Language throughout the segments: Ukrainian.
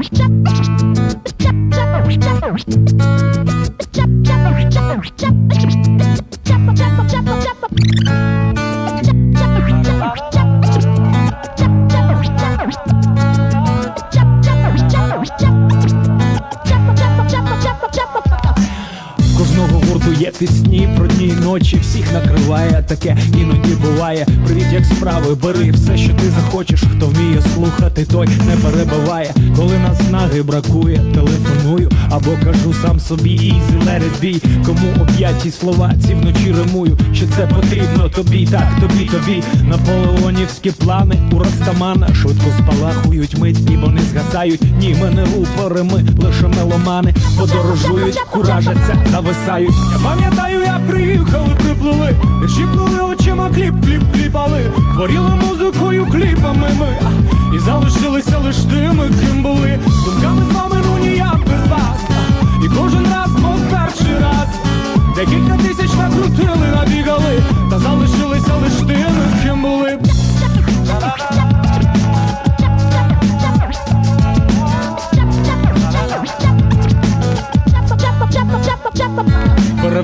В Кожного гурту є пісні про й ночі, всіх накриває таке, іноді буває. Привіт, як справи, бери все, що ти захочеш. Хто вміє слухати, той не перебиває. Коли наснаги бракує, телефоную або кажу сам собі it be Кому об'яті слова ці вночі римую, що це потрібно тобі, так тобі, тобі. Наполеонівські плани у Растамана швидко спалахують мить, і вони згасають. Ні, ми не рупори, ми лише меломани, подорожують, куражаться, зависають. Я пам'ятаю, як приїхали, приплили, вірші плили очима, кліп, кліп, кліпали, хворіли музикою, кліпами ми і залишилися лиш тими, ким були. Думками з вами ну ніяк без вас. І кожен раз, мов перший раз. Декілька тисяч накрутили,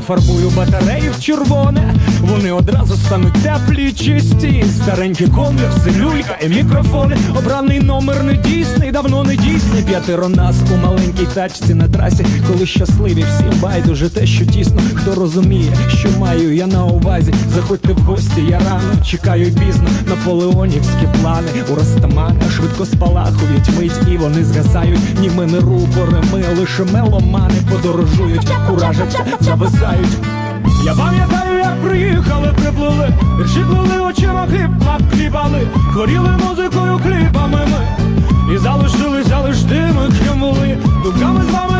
Перефарбую батареї в червоне, вони одразу стануть теплі, чисті. Старенькі конверси, люлька і мікрофони. Обраний номер не дійсний, давно не дійсний. П'ятеро нас у маленькій тачці на трасі, коли щасливі всім байдуже те, що тісно. Хто розуміє, що маю я на увазі. Заходьте в гості, я рано чекаю пізно. Наполеонівські плани у Растамана швидко спалахують мить, і вони згасають. Ні, ми не рупори, ми лише меломани подорожують, куражаться, зависають. Я пам'ятаю, як приїхали, приплили, плили очима хліб, кліпали, горіли музикою кліпами ми. І залишилися лиш тими, ким були. Думками з вами,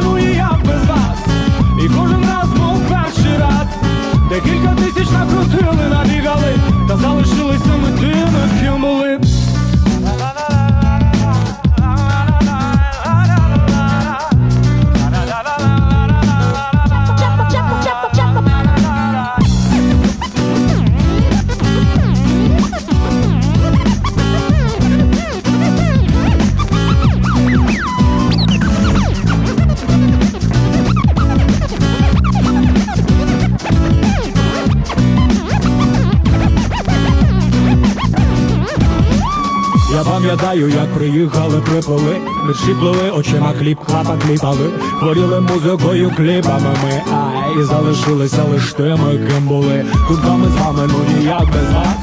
Я пам'ятаю, як приїхали, приплили, вірші плили, очима кліп, хлапа кліпали, хворіли музикою, кліпами ми, ай, і залишилися лиш тими, ким були. Кутками з вами, ну ніяк без вас.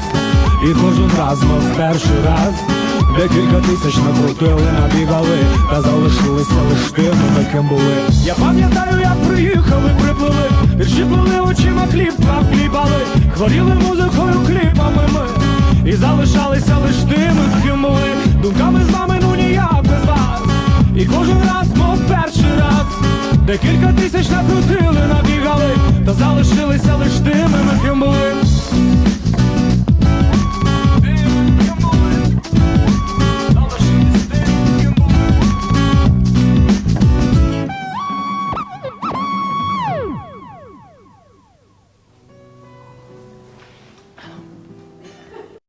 І кожен раз, мов перший раз. Декілька тисяч накрутили, набігали, та залишилися лиш тими, ким були. Я пам'ятаю, як приїхали, приплили, вірші плили, очима кліп, хлап кліпали, хворіли музикою, ми. І залишалися лиш тими, ким були Думками з вами, ну ніяк без вас І кожен раз, мов перший раз Декілька тисяч накрутили, набігали Та залишилися лише.